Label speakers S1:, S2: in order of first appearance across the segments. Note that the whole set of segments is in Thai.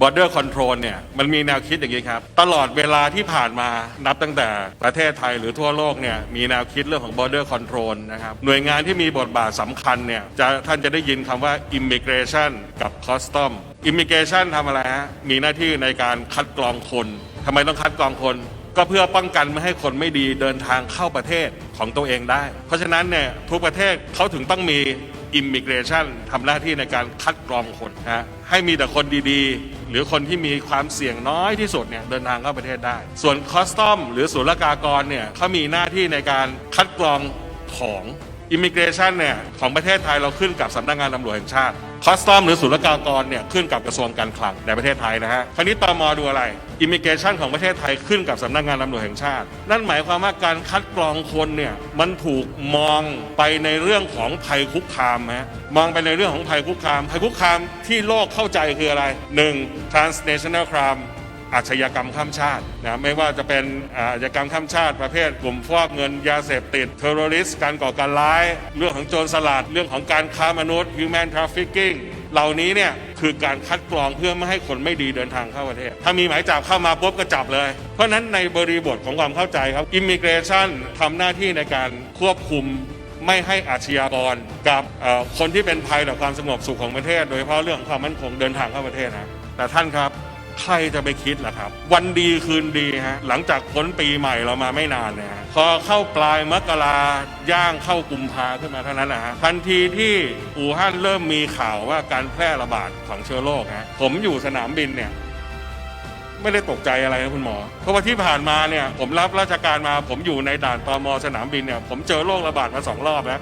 S1: border control เนี่ยมันมีแนวคิดอย่างนี้ครับ ตลอดเวลาที่ผ่านมานับตั้งแต่ประเทศไทยหรือทั่วโลกเนี่ยมีแนวคิดเรื่องของ border control นะครับหน่วยงานที่มีบทบาทสำคัญเนี่ยจะท่านจะได้ยินคำว่า immigration กับ custom immigration ทำอะไรฮะมีหน้าที่ในการคัดกรองคนทำไมต้องคัดกรองคนก็เพื่อป้องกันไม่ให้คนไม่ดีเดินทางเข้าประเทศของตัวเองได้ เพราะฉะนั้นเนี่ยทุกประเทศเขาถึงต้องมี อิมมิเกรชันทำหน้าที่ในการคัดกรองคนนะให้มีแต่คนดีๆ หรือคนที่มีความเสี่ยงน้อยที่สุดเนี่ยเดินทางเข้าประเทศได้ ส่วนคอสตอมหรือศุลกากรเนี่ยเขามีหน้าที่ในการคัดกรองของ อิมิเกรชันเนี่ยของประเทศไทยเราขึ้นกับสำนักงานตำรวจแห่งชาติคอสตอมหรือศุลกากรเนี่ยขึ้นกับกระทรวงการคลังในประเทศไทยนะฮะคราวนี้ตมดูอะไรอิมิเกรชันของประเทศไทยขึ้นกับสำนักงานตำรวจแห่งชาติ นั่นหมายความว่าการคัดกรองคนเนี่ยมันถูกมองไปในเรื่องของภัยคุกคามฮะมองไปในเรื่องของภัยคุกคามภัยคุกคามที่โลกเข้าใจคืออะไร 1. transnational crime อาชญากรรมข้ามชาตินะไม่ว่าจะเป็นอาชญากรรมข้ามชาติ ประเภทกลุ่มฟอกเงินยาเสพติดเทอร์ริสการก่อการร้าย เรื่องของโจรสลัดเรื่องของการค้ามนุษย์ human trafficking เหล่านี้เนี่ยคือการคัดกรองเพื่อไม่ให้คนไม่ดีเดินทางเข้าประเทศ ถ้ามีหมายจับเข้ามาปุ๊บก็จับเลย เพราะนั้นในบริบทของความเข้าใจครับ immigration ทำหน้าที่ในการควบคุมไม่ให้อาชญากรกับคนที่เป็นภัยต่อความสงบสุขของประเทศ โดยเฉพาะเรื่องของความมั่นคงเดินทางเข้าประเทศนะแต่ท่านครับ ใครจะไปคิดล่ะครับ วันดีคืนดีฮะหลังจากพ้นปีใหม่เรามาไม่นานเนี่ยฮะพอเข้าปลายมกราย่างเข้ากุมภาขึ้นมาเท่านั้นนะฮะทันทีที่อู่ฮั่นเริ่มมีข่าวว่าการแพร่ระบาดของเชื้อโรคฮะผมอยู่สนามบินเนี่ยไม่ได้ตกใจอะไรนะคุณหมอ เพราะว่าที่ผ่านมาเนี่ยผมรับราชการมาผมอยู่ในด่านตมสนามบินเนี่ยผมเจอโรคระบาดมาสองรอบแล้ว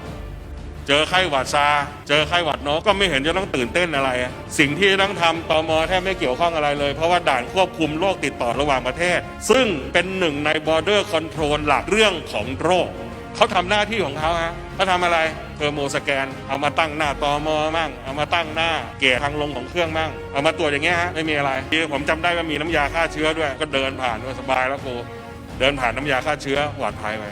S1: เจอไข้หวัดซา เจอไข้หวัดนกก็ไม่เห็นจะต้องตื่นเต้นอะไร สิ่งที่ต้องทำตอมอแทบไม่เกี่ยวข้องอะไรเลย เพราะว่าด่านควบคุมโรคติดต่อระหว่างประเทศ ซึ่งเป็นหนึ่งใน border control หลักเรื่องของโรคเขาทำหน้าที่ของเขาฮะเขาทำอะไรเทอร์โมสแกน เอามาตั้งหน้าตอมอมั่ง เอามาตั้งหน้าเกจทางลงของเครื่องมั่ง เอามาตรวจอย่างเงี้ยฮะ ไม่มีอะไรที่ผมจำได้ว่ามีน้ำยาฆ่าเชื้อด้วย ก็เดินผ่านสบายแล้วกูเดินผ่านน้ำยาฆ่าเชื้อปลอดภัยไป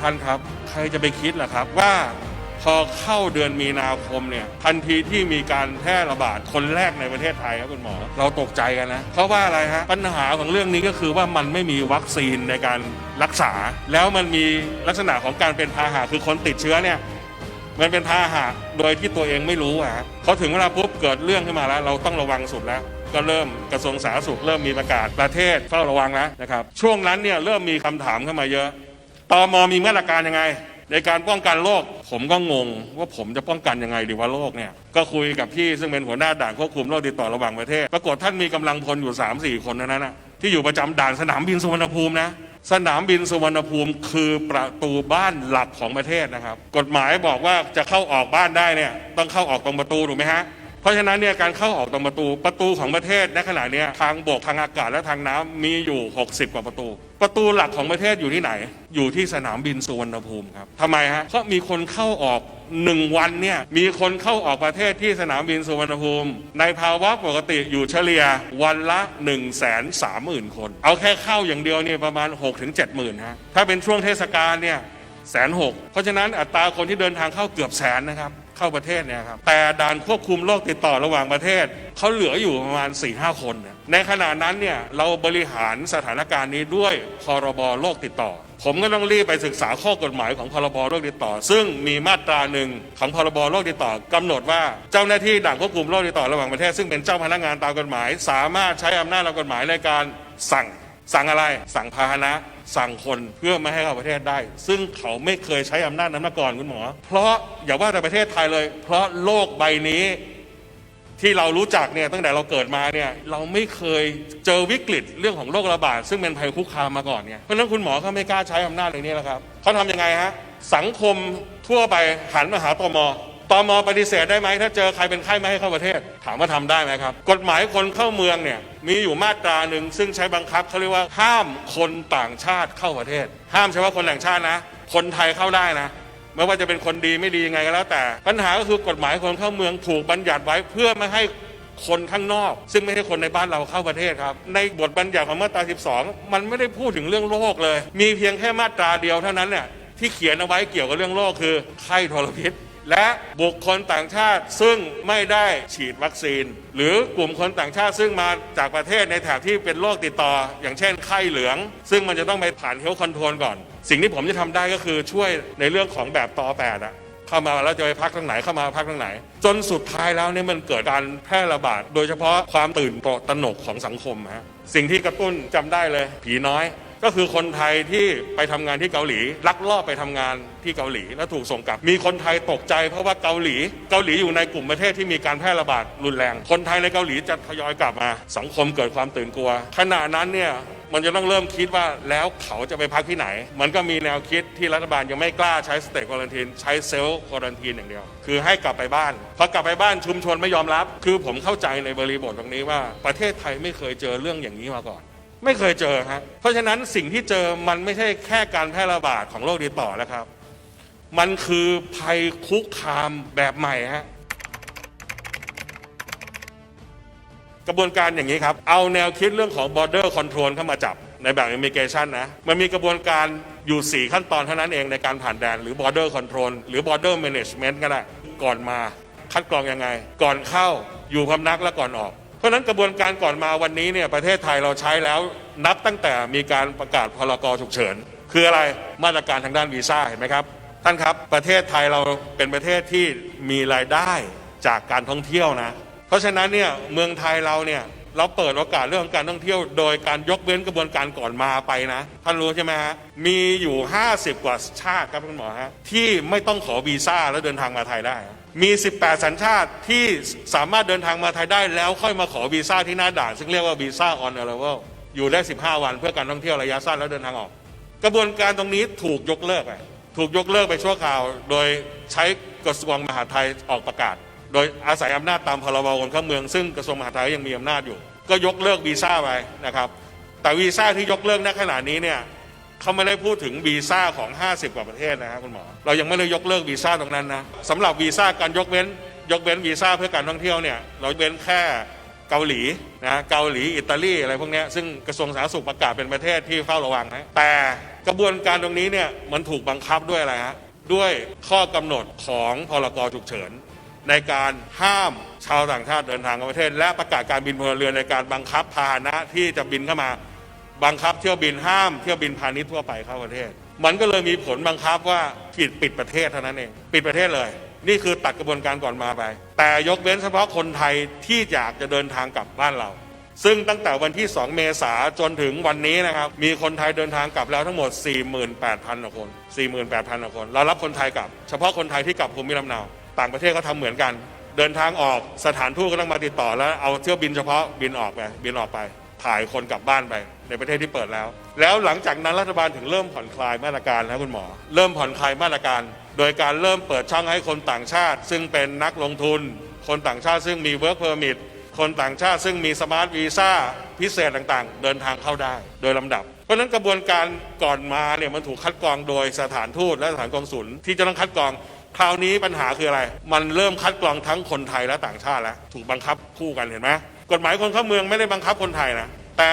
S1: ท่านครับ ใครจะไปคิดล่ะครับว่าพอเข้าเดือนมีนาคมเนี่ยทันทีที่มีการแพร่ระบาดคนแรกในประเทศไทยครับคุณหมอ เราตกใจกันนะ เพราะว่าอะไรฮะ ปัญหาของเรื่องนี้ก็คือว่ามันไม่มีวัคซีนในการรักษา แล้วมันมีลักษณะของการเป็นพาหะคือคนติดเชื้อเนี่ยมันเป็นพาหะโดยที่ตัวเองไม่รู้อะฮะพอถึงเวลาปุ๊บเกิดเรื่องขึ้นมาแล้ว เราต้องระวังสุดแล้วก็เริ่มกระทรวงสาธารณสุขเริ่มมีประกาศประเทศเฝ้าระวังแล้วนะครับช่วงนั้นเนี่ยเริ่มมีคำถามเข้ามาเยอะ ตอมมีมาตรการยังไง ในการป้องกันโรคผมก็งงว่าผมจะป้องกันยังไงดีว่าโรคเนี่ยก็คุยกับพี่ซึ่งเป็นหัวหน้าด่านควบคุมโรคติดต่อระหว่างประเทศ ปรากฏท่านมีกำลังพลอยู่ 3 4 คนนั้นนะที่อยู่ประจำด่านสนามบินสุวรรณภูมินะสนามบินสุวรรณภูมิคือประตูบ้านหลักของประเทศนะครับ กฎหมายบอกว่าจะเข้าออกบ้านได้เนี่ยต้องเข้าออกตรงประตูถูกไหมฮะเพราะฉะนั้นเนี่ยการเข้าออกตรงประตูประตูของประเทศในขณะเนี้ยทางบกทางอากาศและทางน้ำมีอยู่ 60 กว่าประตู ประตูหลักของประเทศอยู่ที่ไหน อยู่ที่สนามบินสุวรรณภูมิครับทำไมฮะ เพราะมีคนเข้าออกหนึ่งวันเนี่ย มีคนเข้าออกประเทศที่สนามบินสุวรรณภูมิ ในภาวะปกติอยู่เฉลี่ยวันละ1นึ่งแสนสามหมื่นคน เอาแค่เข้าอย่างเดียวเนี่ยประมาณ6กถึงเจ็ดหมื่นฮะ ถ้าเป็นช่วงเทศกาลเนี่ยแสนหกเพราะฉะนั้นอัตราคนที่เดินทางเข้าเกือบแสนนะครับ เข้าประเทศเนี่ยครับแต่ด่านควบคุมโรคติดต่อระหว่างประเทศเขาเหลืออยู่ประมาณ4ี่ห้าคนเนี่ยในขณะนั้นเนี่ยเราบริหารสถานการณ์นี้ด้วยพรบโรคติดต่อ ผมก็ต้องรีบไปศึกษาข้อกฎหมายของพรบโรคติดต่อ ซึ่งมีมาตราหนึ่งของพรบโรคติดต่อกำหนดว่าเจ้าหน้าที่ด่านควบคุมโรคติดต่อระหว่างประเทศซึ่งเป็นเจ้าพนักงานตามกฎหมาย สามารถใช้อำนาจตามกฎหมายในการสั่งสั่งอะไร สั่งพาหนะ สั่งคนเพื่อไม่ให้เข้าประเทศได้ ซึ่งเขาไม่เคยใช้อำนาจนั้นมาก่อนคุณหมอ เพราะอย่าว่าแต่ประเทศไทยเลย เพราะโลกใบนี้ที่เรารู้จักเนี่ยตั้งแต่เราเกิดมาเนี่ยเราไม่เคยเจอวิกฤตเรื่องของโรคระบาดซึ่งเป็นภัยคุกคามมาก่อนเนี่ยเพราะฉะนั้นคุณหมอเขาไม่กล้าใช้อำนาจเรื่องนี้แล้วครับเขาทำยังไงฮะสังคมทั่วไปหันมาหาตม ตมปฏิเสธได้ไหมถ้าเจอใครเป็นไข้ไม่ให้เข้าประเทศ ถามว่าทำได้ไหมครับ กฎหมายคนเข้าเมืองเนี่ยมีอยู่มาตราหนึ่งซึ่งใช้บังคับเขาเรียกว่าห้ามคนต่างชาติเข้าประเทศ ห้ามเฉพาะคนต่างชาตินะ คนไทยเข้าได้นะไม่ว่าจะเป็นคนดีไม่ดียังไงก็แล้วแต่ ปัญหาก็คือกฎหมายคนเข้าเมืองถูกบัญญัติไว้เพื่อไม่ให้คนข้างนอก ซึ่งไม่ใช่คนในบ้านเราเข้าประเทศครับ ในบทบัญญัติของมาตรา 12 มันไม่ได้พูดถึงเรื่องโรคเลย มีเพียงแค่มาตราเดียวเท่านั้นเนี่ยที่เขียนเอาไว้เกี่ยวกับเรื่องโรคคือไข้ทรพิษ และบุคคลต่างชาติซึ่งไม่ได้ฉีดวัคซีน หรือกลุ่มคนต่างชาติซึ่งมาจากประเทศในแถบที่เป็นโรคติดต่อ อย่างเช่นไข้เหลือง ซึ่งมันจะต้องไปผ่านเฮลคอนโทรลก่อน สิ่งที่ผมจะทำได้ก็คือช่วยในเรื่องของแบบต่อแปดอะเข้ามาแล้วจะไปพักทางไหนเข้ามาพักทางไหน จนสุดท้ายแล้วเนี่ยมันเกิดการแพร่ระบาด โดยเฉพาะความตื่นตระหนกของสังคมฮะสิ่งที่กระตุ้นจำได้เลย ผีน้อย ก็คือคนไทยที่ไปทำงานที่เกาหลีลักลอบไปทำงานที่เกาหลี แล้วถูกส่งกลับ มีคนไทยตกใจเพราะว่าเกาหลี เกาหลีอยู่ในกลุ่มประเทศที่มีการแพร่ระบาดรุนแรง คนไทยในเกาหลีจะทยอยกลับมา สังคมเกิดความตื่นกลัว ขณะนั้นเนี่ยมันจะต้องเริ่มคิดว่าแล้วเขาจะไปพักที่ไหน มันก็มีแนวคิดที่รัฐบาลยังไม่กล้าใช้สเต t ควอ r น n ีนใช้เซลล์ควอ r น n ีนอย่างเดียว คือให้กลับไปบ้าน พอกลับไปบ้านชุมชนไม่ยอมรับ คือผมเข้าใจในบริบทตรงนี้ว่าประเทศไทยไม่เคยเจอเรื่องอย่างนี้มาก่อน ไม่เคยเจอครับเพราะฉะนั้นสิ่งที่เจอมันไม่ใช่แค่การแพร่ระบาดของโรคติดต่อแล้วครับ มันคือภัยคุกคามแบบใหม่ฮะกระบวนการอย่างนี้ครับ เอาแนวคิดเรื่องของ border control เข้ามาจับในแบบ immigration นะ มันมีกระบวนการอยู่ 4 ขั้นตอนเท่านั้นเองในการผ่านแดนหรือ border control หรือ border management ก็ได้ ก่อนมา คัดกรองยังไง ก่อนเข้าอยู่พำนักและก่อนออก เพราะนั้นกระบวนการก่อนมาวันนี้เนี่ยประเทศไทยเราใช้แล้วนับตั้งแต่มีการประกาศพรกฉุกเฉิน คืออะไรมาตรการทางด้านวีซ่าเห็นไหมครับ ท่านครับประเทศไทยเราเป็นประเทศที่มีรายได้จากการท่องเที่ยวนะ เพราะฉะนั้นเนี่ยเมืองไทยเราเนี่ยเราเปิดโอกาสเรื่องของการท่องเที่ยว โดยการยกเว้นกระบวนการก่อนมาไปนะ ท่านรู้ใช่ไหมฮะมีอยู่ 50 กว่าชาติครับคุณหมอฮะที่ไม่ต้องขอวีซ่าแล้วเดินทางมาไทยได้ มี 18 สัญชาติที่สามารถเดินทางมาไทยได้แล้วค่อยมาขอวีซ่าที่หน้าด่าน ซึ่งเรียกว่าวีซ่าออนเอ r เวลอยู่ได้ 15 วันเพื่อการท่องเที่ยวระยะสั้นแล้วเดินทางออก กระบวนการตรงนี้ถูกยกเลิกไปถูกยกเลิกไปชั่วคราว โดยใช้กระทรวงมหาดไทยออกประกาศ โดยอาศัยอำนาจตามพรบคนเข้าเมือง ซึ่งกระทรวงมหาดไทยยังมีอำนาจอยู่ ก็ยกเลิกวีซ่าไปนะครับแต่วีซ่าที่ยกเลิกณขณะนี้เนี่ย เขาไม่ได้พูดถึงวีซ่าของ 50 กว่าประเทศนะครับคุณหมอ เรายังไม่ได้ยกเลิกวีซ่าตรงนั้นนะสำหรับวีซ่าการยกเว้น ยกเว้นวีซ่าเพื่อการท่องเที่ยวเนี่ยเราเว้นแค่เกาหลีนะเกาหลีอิตาลีอะไรพวกนี้ซึ่งกระทรวงสาธารณสุขประกาศเป็นประเทศที่เฝ้าระวังนะแต่กระบวนการตรงนี้เนี่ยมันถูกบังคับด้วยอะไรฮะด้วยข้อกำหนดของพรกฉุกเฉินในการห้ามชาวต่างชาติเดินทางเข้าประเทศ และประกาศการบินพลเรือนในการบังคับพาหนะที่จะบินเข้ามา บังคับเที่ยวบินห้ามเที่ยวบินพาณิชย์ทั่วไปเข้าประเทศ มันก็เลยมีผลบังคับว่าปิดปิดประเทศเท่านั้นเองปิดประเทศเลย นี่คือตัดกระบวนการก่อนมาไป แต่ยกเว้นเฉพาะคนไทยที่อยากจะเดินทางกลับบ้านเรา ซึ่งตั้งแต่วันที่ 2 เมษาจนถึงวันนี้นะครับ มีคนไทยเดินทางกลับแล้วทั้งหมด 48,000กว่าคน 48,000กว่าคน เรารับคนไทยกลับ เฉพาะคนไทยที่กลับภูมิลำเนาต่างประเทศก็ทำเหมือนกัน เดินทางออกสถานทูตก็ต้องมาติดต่อแล้วเอาเที่ยวบินเฉพาะบินออกไปบินออกไป ถ่ายคนกลับบ้านไปในประเทศที่เปิดแล้ว แล้วหลังจากนั้นรัฐบาลถึงเริ่มผ่อนคลายมาตรการนะคุณหมอ เริ่มผ่อนคลายมาตรการ โดยการเริ่มเปิดช่องให้คนต่างชาติ ซึ่งเป็นนักลงทุน คนต่างชาติซึ่งมี work permit คนต่างชาติซึ่งมีสมาร์ทวีซ่าพิเศษต่างๆ เดินทางเข้าได้โดยลำดับ เพราะฉะนั้นกระบวนการก่อนมาเนี่ยมันถูกคัดกรองโดยสถานทูตและสถานกองสุลที่จะต้องคัดกรองคราวนี้ปัญหาคืออะไร มันเริ่มคัดกรองทั้งคนไทยและต่างชาติแล้ว ถูกบังคับคู่กันเห็นไหม กฎหมายคนเข้าเมืองไม่ได้บังคับคนไทยนะ แต่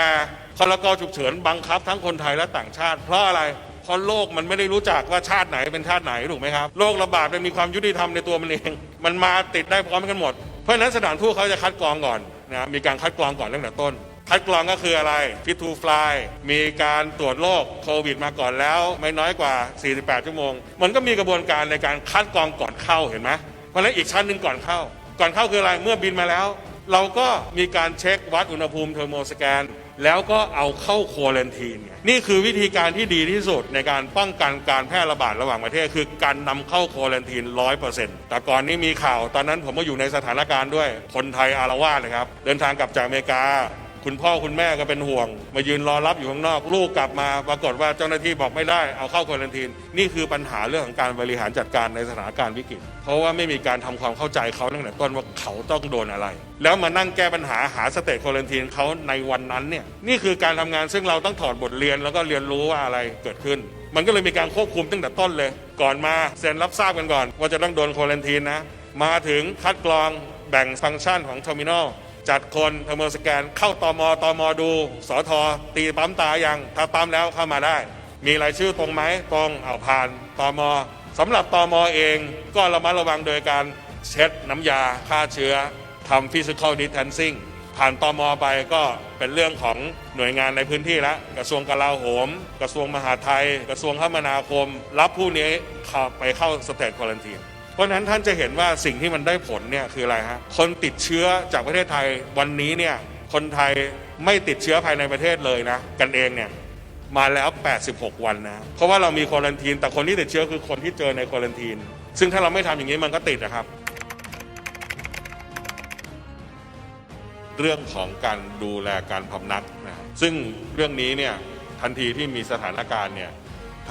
S1: พรกฉุกเฉินบังคับทั้งคนไทยและต่างชาติ เพราะอะไรเพราะโลกมันไม่ได้รู้จักว่าชาติไหนเป็นชาติไหนถูกไหมครับโรคระบาดมันมีความยุติธรรมในตัวมันเอง มันมาติดได้พร้อมกันหมด เพราะฉะนั้นสถานทูตเขาจะคัดกรองก่อนนะมีการคัดกรองก่อนตั้งแต่ต้น คัดกรองก็คืออะไร fit to fly มีการตรวจโรคโควิดมาก่อนแล้ว ไม่น้อยกว่า 48 ชั่วโมง มันก็มีกระบวนการในการคัดกรองก่อนเข้าเห็นไหมเพราะฉะนั้นอีกชั้นหนึ่งก่อนเข้า ก่อนเข้าคืออะไรเมื่อบินมาแล้ว เราก็มีการเช็ควัดอุณหภูมิเทอร์โมสแกน แล้วก็เอาเข้าโควอลันทีนนี่คือวิธีการที่ดีที่สุดในการป้องกันการแพร่ระบาดระหว่างประเทศ คือการนำเข้าโควอลันทีนร้อยเปอร์เซ็นต์แต่ก่อนนี้มีข่าวตอนนั้นผมก็อยู่ในสถานการณ์ด้วยคนไทยอารวาสเลยครับ เดินทางกลับจากอเมริกา คุณพ่อคุณแม่ก็เป็นห่วง มายืนรอรับอยู่ข้างนอก ลูกกลับมาปรากฏว่าเจ้าหน้าที่บอกไม่ได้เอาเข้าควอลันทีน นี่คือปัญหาเรื่องของการบริหารจัดการในสถานการณ์วิกฤต เพราะว่าไม่มีการทำความเข้าใจเขาตั้งแต่ต้นว่าเขาต้องโดนอะไร แล้วมานั่งแก้ปัญหาหาสเตจควอลันทีนเขาในวันนั้นเนี่ยนี่คือการทำงานซึ่งเราต้องถอดบทเรียนแล้วก็เรียนรู้ว่าอะไรเกิดขึ้น มันก็เลยมีการควบคุมตั้งแต่ต้นเลย ก่อนมาเซ็นรับทราบกันก่อน ว่าจะต้องโดนควอลันทีนนะมาถึงคัดกรองแบ่งฟังก์ชันของเทอร์มินอล จัดคนเทอร์โมสแกน เข้าตอมอตอมอดูสอทอตีปั๊มตายังถ้าปั๊มแล้วเข้ามาได้ มีรายชื่อตรงไหมตรงเอาผ่านตอมอสำหรับตอมอเองก็ระมัดระวังโดยการเช็ดน้ำยาฆ่าเชื้อทำ physical distancing ผ่านตอมอไปก็เป็นเรื่องของหน่วยงานในพื้นที่ล้วกระทรวงกลาโหม กระทรวงมหาดไทย กระทรวงคมนาคม รับผู้นี้เข้าไปเข้าสเตทควอลันทีน เพราะฉะนั้นท่านจะเห็นว่าสิ่งที่มันได้ผลเนี่ยคืออะไรฮะคนติดเชื้อจากประเทศไทยวันนี้เนี่ยคนไทยไม่ติดเชื้อภายในประเทศเลยนะกันเองเนี่ยมาแล้ว 86 วันนะ เพราะว่าเรามีควอลันทีน แต่คนที่ติดเชื้อคือคนที่เจอในควอลันทีน ซึ่งถ้าเราไม่ทำอย่างนี้มันก็ติดนะครับ เรื่องของการดูแลการพำนักนะซึ่งเรื่องนี้เนี่ยทันทีที่มีสถานการณ์เนี่ย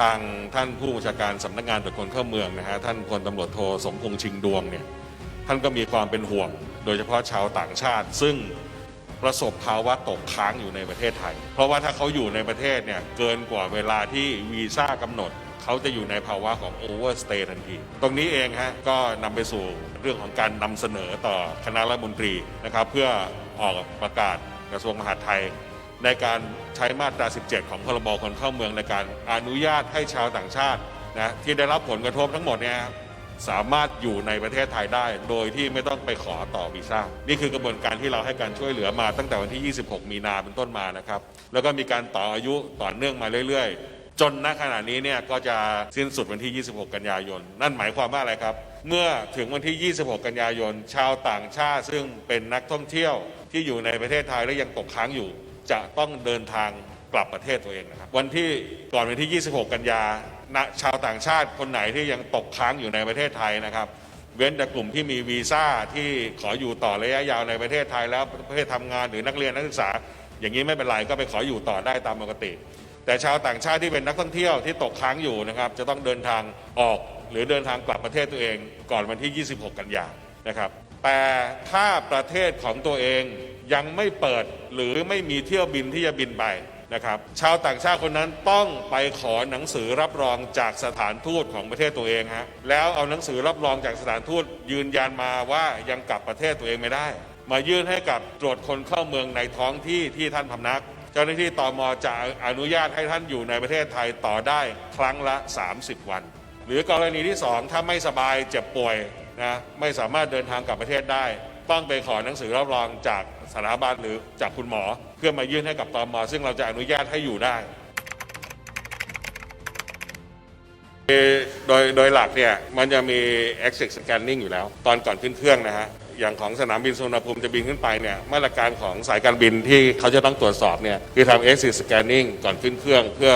S1: ทางท่านผู้บัญชาการสำนักงานตรวจคนเข้าเมืองนะฮะท่านพลตำรวจโทสมพงษ์ชิงดวงเนี่ยท่านก็มีความเป็นห่วง โดยเฉพาะชาวต่างชาติ ซึ่งประสบภาวะตกค้างอยู่ในประเทศไทย เพราะว่าถ้าเขาอยู่ในประเทศเนี่ยเกินกว่าเวลาที่วีซ่ากำหนด เขาจะอยู่ในภาวะของโอเวอร์สเตย์ทันที ตรงนี้เองฮะก็นำไปสู่เรื่องของการนำเสนอต่อคณะรัฐมนตรีนะครับเพื่อออกประกาศกระทรวงมหาดไทย ในการใช้มาตรา 17 ของพรบคนเข้าเมืองในการอนุญาตให้ชาวต่างชาตินะที่ได้รับผลกระทบทั้งหมดเนี่ยสามารถอยู่ในประเทศไทยได้ โดยที่ไม่ต้องไปขอต่อวีซ่า นี่คือกระบวนการที่เราให้การช่วยเหลือมาตั้งแต่วันที่ 26 มีนาเป็นต้นมานะครับ แล้วก็มีการต่ออายุต่อเนื่องมาเรื่อย ๆ จนณขณะนี้เนี่ยก็จะสิ้นสุดวันที่ 26 กันยายน นั่นหมายความว่าอะไรครับ เมื่อถึงวันที่ 26 กันยายน ชาวต่างชาติซึ่งเป็นนักท่องเที่ยวที่อยู่ในประเทศไทยและยังตกค้างอยู่ จะต้องเดินทางกลับประเทศตัวเองนะครับ วันที่ก่อนวันที่ 26 กันยาชาวต่างชาติคนไหนที่ยังตกค้างอยู่ในประเทศไทยนะครับเว้นแต่กลุ่มที่มีวีซ่าที่ขออยู่ต่อระยะยาวในประเทศไทยแล้วประเทศทำงานหรือนักเรียนนักศึกษา อย่างนี้ไม่เป็นไรก็ไปขออยู่ต่อได้ตามปกติ แต่ชาวต่างชาติที่เป็นนักท่องเที่ยวที่ตกค้างอยู่นะครับ จะต้องเดินทางออกหรือเดินทางกลับประเทศตัวเอง ก่อนวันที่ 26 กันยานะครับ แต่ถ้าประเทศของตัวเองยังไม่เปิดหรือไม่มีเที่ยวบินที่จะบินไปนะครับชาวต่างชาติคนนั้นต้องไปขอหนังสือรับรองจากสถานทูตของประเทศตัวเองฮะแล้วเอาหนังสือรับรองจากสถานทูตยืนยันมาว่ายังกลับประเทศตัวเองไม่ได้ มายื่นให้กับตรวจคนเข้าเมืองในท้องที่ที่ท่านพำนัก เจ้าหน้าที่ตอมจะอนุญาตให้ท่านอยู่ในประเทศไทยต่อได้ครั้งละ 30 วัน หรือกรณีที่ 2 ถ้าไม่สบายเจ็บป่วย นะไม่สามารถเดินทางกลับประเทศได้ ต้องไปขอหนังสือรับรองจากสถาบันหรือจากคุณหมอ เพื่อมายื่นให้กับตมซึ่งเราจะอนุญาตให้อยู่ได้ โดยโดยหลักเนี่ยมันจะมี exit scanning อยู่แล้ว ตอนก่อนขึ้นเครื่องนะฮะอย่างของสนามบินสุวรรณภูมิจะบินขึ้นไปเนี่ยมาตรการของสายการบินที่เขาจะต้องตรวจสอบเนี่ยคือทำ exit scanning ก่อนขึ้นเครื่อง เพื่อ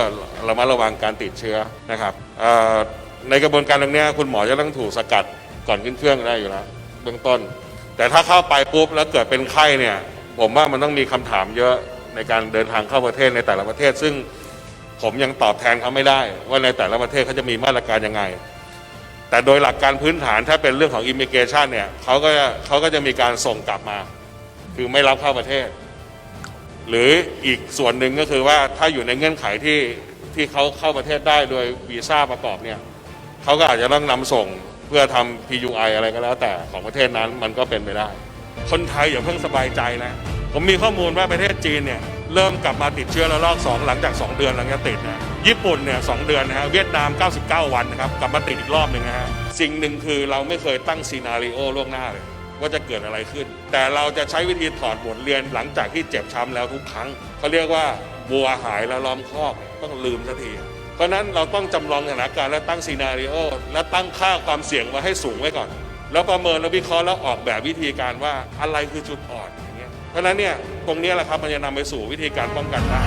S1: ระมัดระวังการติดเชื้อนะครับในกระบวนการตรงนี้คุณหมอจะต้องถูกสกัด ก่อนขึ้นเครื่องได้อยู่แล้วเบื้องต้น แต่ถ้าเข้าไปปุ๊บแล้วเกิดเป็นไข้เนี่ย ผมว่ามันต้องมีคำถามเยอะในการเดินทางเข้าประเทศในแต่ละประเทศ ซึ่งผมยังตอบแทนเขาไม่ได้ ว่าในแต่ละประเทศเขาจะมีมาตรการยังไง แต่โดยหลักการพื้นฐานถ้าเป็นเรื่องของอิมิเกชันเนี่ยเขาก็จะเขาก็จะมีการส่งกลับมา คือไม่รับเข้าประเทศ หรืออีกส่วนหนึ่งก็คือว่าถ้าอยู่ในเงื่อนไขที่ที่เขาเข้าประเทศได้โดยวีซ่าประกอบเนี่ยเขาก็อาจจะต้องนำส่ง พื่อทำ PUI อะไรก็แล้ว แต่ของประเทศนั้นมันก็เป็นไปได้ คนไทยอย่าเพิ่งสบายใจนะ ผมมีข้อมูลว่าประเทศจีนเนี่ยเริ่มกลับมาติดเชื้อระลอกสองหลังจาก 2 เดือนหลังจากติดนะญี่ปุ่นเนี่ยสเดือนนะฮะเวียดนาม 99 วันนะครับกลับมาติดอีกรอบหนึ่งนะฮะสิ่งหนึ่งคือเราไม่เคยตั้งซีนารีโอล่วงหน้าเลย ว่าจะเกิดอะไรขึ้น แต่เราจะใช้วิธีถอดบทเรียนหลังจากที่เจ็บช้ำแล้วทุกครั้งเขาเรียกว่าบัวหายแล้วล้อมคอกต้องลืมสักที เพราะนั้นเราต้องจำลองสถานการณ์และตั้งซีนารีโอและตั้งค่าความเสี่ยงไว้ให้สูงไว้ก่อน แล้วประเมินแล้ววิเคราะห์แล้วออกแบบวิธีการว่าอะไรคือจุดอ่อนอย่างเงี้ยเพราะนั้นเนี่ยตรงนี้แหละครับมันจะนำไปสู่วิธีการป้องกันได้